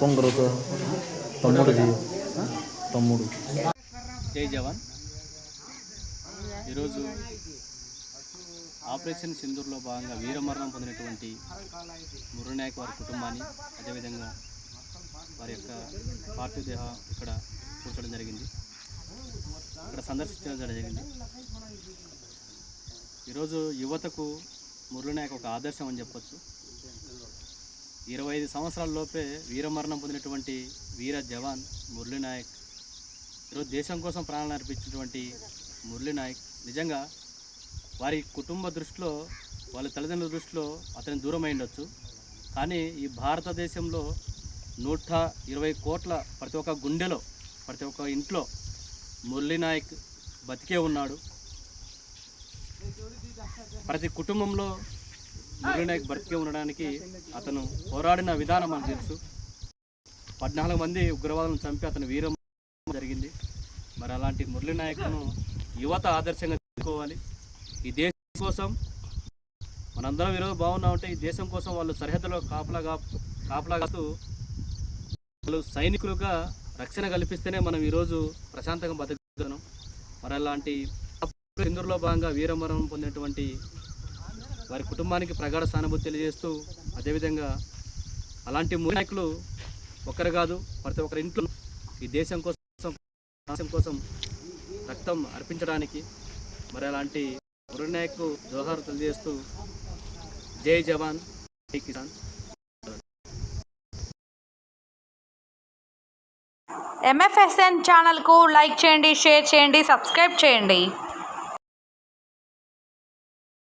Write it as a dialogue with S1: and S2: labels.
S1: పొంగరు phone G తమ్ముడు
S2: జై జవాన్. ఈరోజు ఆపరేషన్ సింధూర్లో భాగంగా వీరమరణం పొందినటువంటి మురునాయక్ వారి కుటుంబాన్ని అదేవిధంగా వారి యొక్క పార్థివ దేహ ఇక్కడ కూర్చోవడం జరిగింది. ఇక్కడ సందర్శించడం జరిగింది. ఈరోజు యువతకు మురళినాయక్ ఒక ఆదర్శం అని చెప్పొచ్చు. ఇరవై ఐదు సంవత్సరాల లోపే వీరమరణం పొందినటువంటి వీర జవాన్ మురళీనాయక్ ఈరోజు దేశం కోసం ప్రాణాలు అర్పించినటువంటి మురళీ నాయక్. నిజంగా వారి కుటుంబ దృష్టిలో వాళ్ళ తల్లిదండ్రుల దృష్టిలో అతని దూరం అయిండొచ్చు కానీ ఈ భారతదేశంలో నూట ఇరవై కోట్ల ప్రతి ఒక్క గుండెలో ప్రతి ఒక్క ఇంట్లో మురళీ నాయక్ బతికే ఉన్నాడు. ప్రతి కుటుంబంలో మురళీ నాయక్ బతికే ఉండడానికి అతను పోరాడిన విధానం మనకు తెలుసు. పద్నాలుగు మంది ఉగ్రవాదులను చంపి అతను వీరం జరిగింది. మరి అలాంటి మురళీ నాయకును యువత ఆదర్శంగా తీసుకోవాలి. ఈ దేశం కోసం మనందరం ఈరోజు బాగున్నామంటే ఈ దేశం కోసం వాళ్ళు సరిహద్దులో కాపలాగా కాపలా కాస్తూ వాళ్ళు సైనికులుగా రక్షణ కల్పిస్తేనే మనం ఈరోజు ప్రశాంతంగా బతుకుతున్నాం. మరి అలాంటి ఇందులో భాగంగా వీరమరణం పొందినటువంటి వారి కుటుంబానికి ప్రగాఢ సానుభూతి తెలియజేస్తూ అదేవిధంగా అలాంటి మురళీ నాయకులు ఒకరు కాదు ప్రతి ఒక్కరి ఇంట్లో ఈ దేశం కోసం దేశం కోసం రక్తం అర్పించడానికి మరి అలాంటి మురళీనాయక్ జోహార్ తెలియజేస్తూ జై జవాన్ జై కిసాన్.
S3: ఎంఎఫ్ఎస్ఎన్ ఛానల్కు లైక్ చేయండి షేర్ చేయండి సబ్స్క్రైబ్ చేయండి.